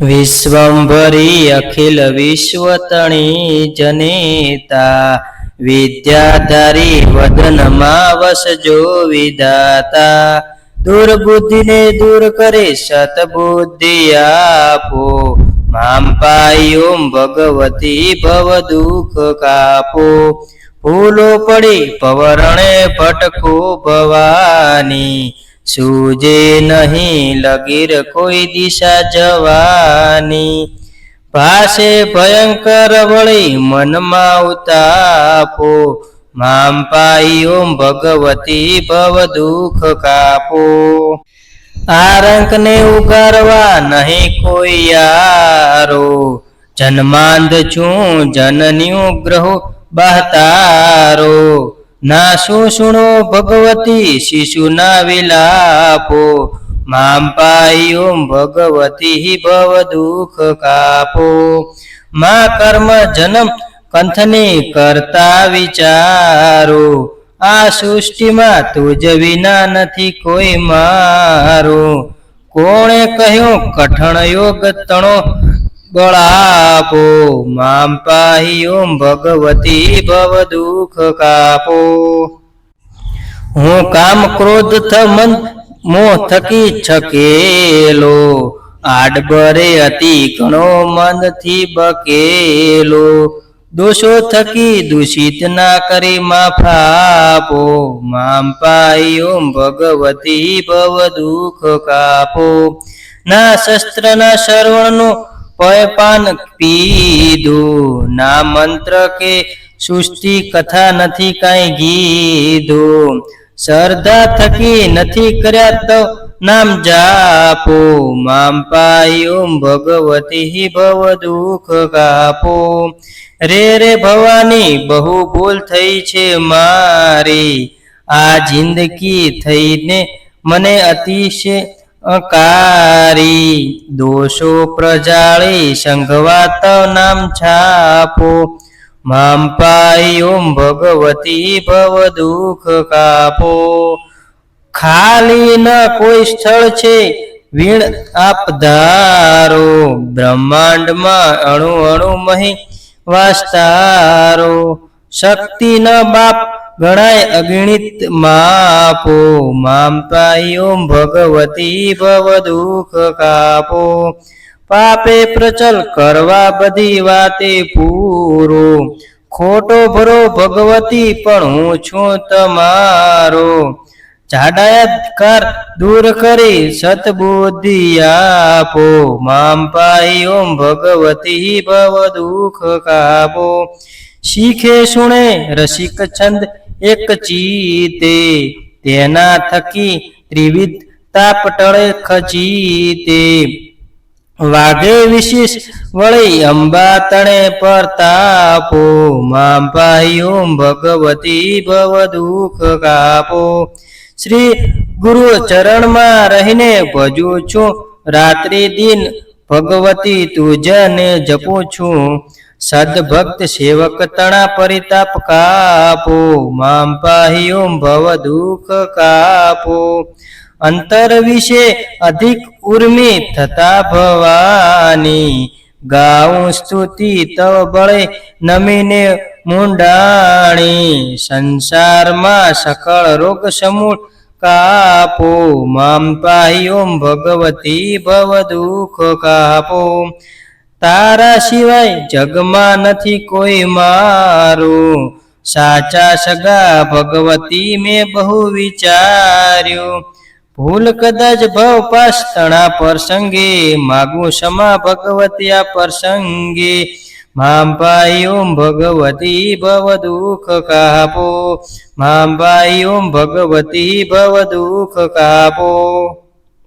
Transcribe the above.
વિશ્વંભરી અખિલ વિશ્વતણી જનેતા, વિદ્યાધારી વદનમાં વસજો વિધાતા, દુર્બુદ્ધિને દૂર કરે સતબુદ્ધિ આપો, મામ પાયોમ ભગવતી ભવ દુઃખ કાપો ભૂલો પડી પવરણે ભટકો ભવાની સૂજે નહીં લગીર કોઈ દિશા જવાની. ભાષે ભયંકર વળી મનમાં ઉતાપો. મામ પાઈ ઓમ ભગવતી ભવ દુઃખ કાપો. આરંકને રંકને ઉગારવા નહીં કોઈ યારો. જન્માંધ છું જનન્યું ગ્રહો બહતારો. ના શુણો ભગવતી? ભગવતી શિશુના વિલાપો. માં પાઈ ઓમ ભગવતી ભવ દુઃખ કાપો. મા કર્મ જન્મ કંથની કરતા વિચારો. આ સૃષ્ટિમાં તુજ વિના નથી કોઈ મારો. કોણે કહ્યું, કઠણ યોગ તણો બળાપો મામ પાહી ઓમ ભગવતી ભવ દુઃખ કાપો. હું કામ ક્રોધ થ મન મોહ થકી છકેલો. આડબરે અતિ ઘણો મનથી બકેલો. દોષો થકી દૂષિત ના કરી માફાપો. મામ પાઈ ઓમ ભગવતી ભવ દુઃખ કાપો. ના શસ્ત્ર, ના શ્રવણનો પયપાન પીધું. ના મંત્ર કે સૃષ્ટિ કથા નથી કાંઈ ગીધું. શ્રદ્ધા થકી નથી કર્યા તો નામ જાપો. મામ ઓમ ભગવતી ભવ દુઃખ કાપો. રે રે ભવાની બહુ ભૂલ થઈ છે મારી. આ જિંદગી થઈને મને અતિશય અકારી દોષો પ્રજાળી સંઘવાત નામ છાપો. મામ પાઈ ઓમ ભગવતી ભવ દુઃખ કાપો. ખાલી ન કોઈ સ્થળ છે, વીણ આપ ધારો. બ્રહ્માંડમાં અણુ અણુ મહી વાસ્તારો. શક્તિ ન બાપ ગણાય અગણિત માપો. મામ ઓમ ભગવતી ભવ દુઃખ કાપો. પાપે પ્રચલ કરવા બધી વાતે પૂરો. ખોટો ભરો ભગવતી પણ હું છું તમારો. જાડાયતકાર દૂર કરી સતબુદ્ધિ આપો. મામ પાઈ ઓમ ભગવતી ભવ દુઃખ કાપો. શીખે, સુણે, રસિક, છંદ એક ચીતે, તેના થકી ત્રિવિધ તાપ ટળે ખચીતે. વાઘે વિશેષ વળી અંબા તણે પરતાપો મામ પાઈ ઓમ ભગવતી ભવ દુઃખ કાપો. શ્રી ગુરુ ચરણમાં રહીને ભજું છું, રાત્રિ દિન ભગવતી તુજને જપું છું. સદભક્ત સેવક તણા પરિતાપ કાપો, મામ પાહી ભવ દુઃખ કાપો. અંતર વિશે અધિક ઉર્મી થતા ભવાની. ગાઉં સ્તુતિ તવ બળે નમીને મુંડાણી. સંસારમાં સકળ રોગ સમૂળ કાપો, મામ પાહી ઓમ ભગવતી ભવ દુઃખ કાપો. તારા સિવાય જગમાં નથી કોઈ મારું. સાચા સગા ભગવતી મેં બહુ વિચાર્યું. ભૂલ કદાચ ભવ પાસ પ્રસંગે, માગું ક્ષમા ભગવતી આ પ્રસંગે. મામ પાઈ ઓમ ભગવતી ભવ દુઃખ કાપો. મામ પાઈ ઓમ ભગવતી ભવ દુઃખ કાપો.